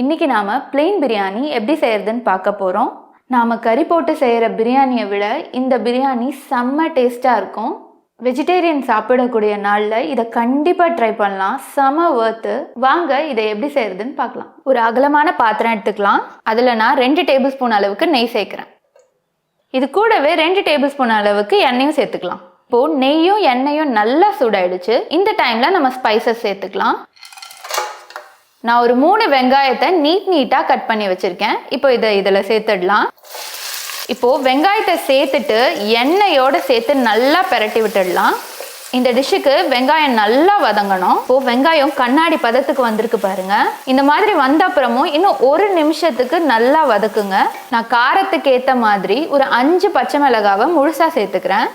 இன்னைக்கு நாம் பிளெயின் பிரியாணி எப்படி செய்கிறதுன்னு பார்க்க போகிறோம் நாம் கறி போட்டு செய்கிற பிரியாணியை விட இந்த பிரியாணி செம்ம டேஸ்ட்டாக இருக்கும். வெஜிடேரியன் சாப்பிடக்கூடிய நாளில் இதை கண்டிப்பாக ட்ரை பண்ணலாம். செம ஒர்த்து வாங்க இதை எப்படி செய்கிறதுன்னு பார்க்கலாம். ஒரு அகலமான பாத்திரம் எடுத்துக்கலாம். அதில் நான் ரெண்டு டேபிள் ஸ்பூன் அளவுக்கு நெய் சேர்க்குறேன். இது கூடவே ரெண்டு டேபிள் ஸ்பூன் அளவுக்கு எண்ணெயும் சேர்த்துக்கலாம். இப்போது நெய்யும் எண்ணெயும் நல்லா சூடாயிடுச்சு. இந்த டைமில் நம்ம ஸ்பைசஸ் சேர்த்துக்கலாம். நான் ஒரு மூணு வெங்காயத்தை நீட் நீட்டாக கட் பண்ணி வச்சுருக்கேன். இப்போ இதை இதில் சேர்த்துடலாம். இப்போது வெங்காயத்தை சேர்த்துட்டு எண்ணெயோடு சேர்த்து நல்லா பெரட்டி விட்டுடலாம். இந்த டிஷ்ஷுக்கு வெங்காயம் நல்லா வதங்கணும். இப்போ வெங்காயம் கண்ணாடி பதத்துக்கு வந்திருக்கு பாருங்க. இந்த மாதிரி வந்த அப்புறமும் இன்னும் ஒரு நிமிஷத்துக்கு நல்லா வதக்குங்க. நான் காரத்துக்கு ஏற்ற மாதிரி ஒரு அஞ்சு பச்சை மிளகாவை முழுசாக சேர்த்துக்கிறேன்.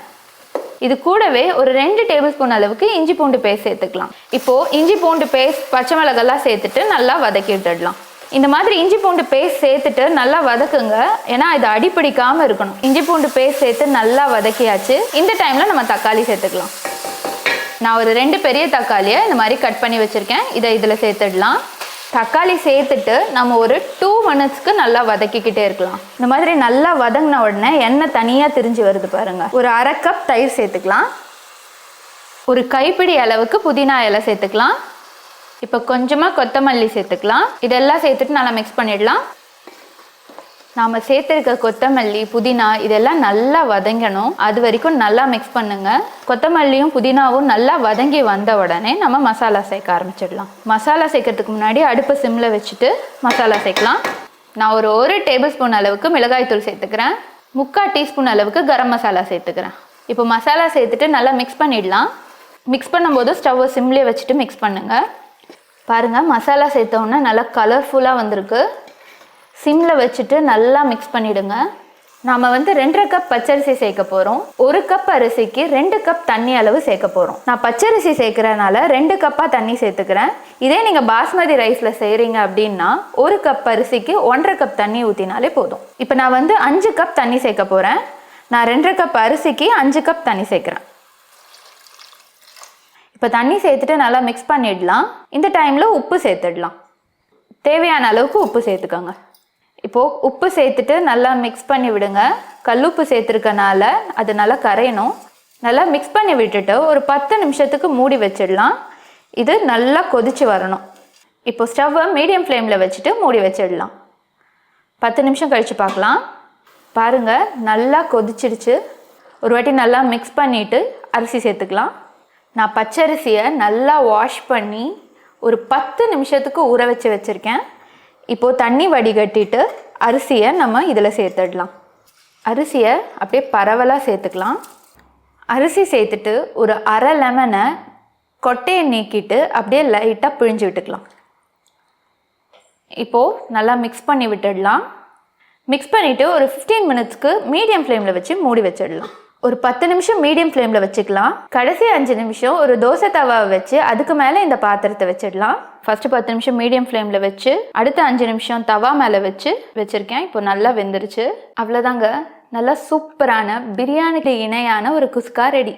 இது கூடவே ஒரு ரெண்டு டேபிள் ஸ்பூன் அளவுக்கு இஞ்சி பூண்டு பேஸ்ட் சேர்த்துக்கலாம். இப்போ இஞ்சி பூண்டு பேஸ்ட் பச்சை மிளகெல்லாம் சேர்த்துட்டு நல்லா வதக்கி விட்டுடலாம். இந்த மாதிரி இஞ்சி பூண்டு பேஸ்ட் சேர்த்துட்டு நல்லா வதக்குங்க. ஏன்னா இது அடிப்பிடிக்காம இருக்கணும். இஞ்சி பூண்டு பேஸ்ட் சேர்த்து நல்லா வதக்கியாச்சு. இந்த டைம்ல நம்ம தக்காளி சேர்த்துக்கலாம். நான் ஒரு ரெண்டு பெரிய தக்காளியை இந்த மாதிரி கட் பண்ணி வச்சிருக்கேன். இதை இதில் சேர்த்துடலாம். தக்காளி சேர்த்துட்டு நம்ம ஒரு டூ மினிட்ஸ்க்கு நல்லா வதக்கிக்கிட்டே இருக்கலாம். இந்த மாதிரி நல்லா வதங்கின உடனே எண்ணெய் தனியாக திரிஞ்சு வருது பாருங்கள் ஒரு அரை கப் தயிர் சேர்த்துக்கலாம். ஒரு கைப்பிடி அளவுக்கு புதினா இலை சேர்த்துக்கலாம். இப்போ கொஞ்சமாக கொத்தமல்லி சேர்த்துக்கலாம். இதெல்லாம் சேர்த்துட்டு நல்லா மிக்ஸ் பண்ணிடலாம். நாம் சேர்த்துருக்க கொத்தமல்லி புதினா இதெல்லாம் நல்லா வதங்கணும். அது வரைக்கும் நல்லா மிக்ஸ் பண்ணுங்க. கொத்தமல்லியும் புதினாவும் நல்லா வதங்கி வந்த உடனே நம்ம மசாலா சேர்க்க ஆரம்பிச்சிடலாம். மசாலா சேர்க்கறதுக்கு முன்னாடி அடுப்பை சிம்மில் வச்சுட்டு மசாலா சேர்க்கலாம். நான் ஒரு ஒரு டேபிள் ஸ்பூன் அளவுக்கு மிளகாய்த்தூள் சேர்த்துக்கிறேன். முக்கால் டீஸ்பூன் அளவுக்கு கரம் மசாலா சேர்த்துக்கிறேன். இப்போ மசாலா சேர்த்துட்டு நல்லா மிக்ஸ் பண்ணிடலாம். மிக்ஸ் பண்ணும்போது ஸ்டவ்வை சிம்லேயே வச்சுட்டு மிக்ஸ் பண்ணுங்கள் பாருங்கள் மசாலா சேர்த்த நல்லா கலர்ஃபுல்லாக வந்திருக்கு. சிம்மில் வச்சுட்டு நல்லா மிக்ஸ் பண்ணிவிடுங்க நாம் வந்து ரெண்டரை கப் பச்சரிசி சேர்க்க போகிறோம் ஒரு கப் அரிசிக்கு ரெண்டு கப் தண்ணி அளவு சேர்க்க போகிறோம் நான் பச்சரிசி சேர்க்குறதுனால ரெண்டு கப்பாக தண்ணி சேர்த்துக்கிறேன். இதே நீங்கள் பாஸ்மதி ரைஸில் செய்கிறீங்க அப்படின்னா ஒரு கப் அரிசிக்கு ஒன்றரை கப் தண்ணி ஊற்றினாலே போதும். இப்போ நான் வந்து அஞ்சு கப் தண்ணி சேர்க்க போகிறேன் நான் ரெண்டரை கப் அரிசிக்கு அஞ்சு கப் தண்ணி சேர்க்குறேன். இப்போ தண்ணி சேர்த்துட்டு நல்லா மிக்ஸ் பண்ணிடலாம். இந்த டைமில் உப்பு சேர்த்துடலாம். தேவையான அளவுக்கு உப்பு சேர்த்துக்கோங்க. இப்போது உப்பு சேர்த்துட்டு நல்லா மிக்ஸ் பண்ணி விடுங்க. கல்லுப்பு சேர்த்துருக்கனால அது நல்லா கரையணும். நல்லா மிக்ஸ் பண்ணி விட்டுட்டு ஒரு பத்து நிமிஷத்துக்கு மூடி வச்சிடலாம். இது நல்லா கொதிச்சு வரணும். இப்போ ஸ்டவ்வை மீடியம் ஃப்ளேமில் வச்சுட்டு மூடி வச்சிடலாம். பத்து நிமிஷம் கழித்து பார்க்கலாம். பாருங்கள் நல்லா கொதிச்சிடுச்சு ஒரு வாட்டி நல்லா மிக்ஸ் பண்ணிவிட்டு அரிசி சேர்த்துக்கலாம். நான் பச்சரிசியை நல்லா வாஷ் பண்ணி ஒரு பத்து நிமிஷத்துக்கு ஊற வச்சு வச்சுருக்கேன். இப்போது தண்ணி வடிகட்டிட்டு அரிசியை நம்ம இதில் சேர்த்துடலாம். அரிசியை அப்படியே பரவலாக சேர்த்துக்கலாம். அரிசி சேர்த்துட்டு ஒரு அரை லெமனை கொட்டையை நீக்கிட்டு அப்படியே லைட்டாக பிழிஞ்சு விட்டுக்கலாம். இப்போது நல்லா மிக்ஸ் பண்ணி விட்டுடலாம். மிக்ஸ் பண்ணிவிட்டு ஒரு ஃபிஃப்டீன் மினிட்ஸ்க்கு மீடியம் ஃப்ளேமில் வச்சு மூடி வச்சிடலாம். ஒரு பத்து நிமிஷம் மீடியம் ஃப்ளேமில் வச்சுக்கலாம். கடைசி அஞ்சு நிமிஷம் ஒரு தோசை தவாவை வச்சு அதுக்கு மேலே இந்த பாத்திரத்தை வச்சிடலாம். ஃபஸ்ட்டு பத்து நிமிஷம் மீடியம் ஃப்ளேமில் வச்சு அடுத்த அஞ்சு நிமிஷம் தவா மேலே வச்சு வச்சுருக்கேன். இப்போ நல்லா வெந்துருச்சு. அவ்வளோதாங்க நல்லா சூப்பரான பிரியாணிக்கு இணையான ஒரு குஸ்கா ரெடி.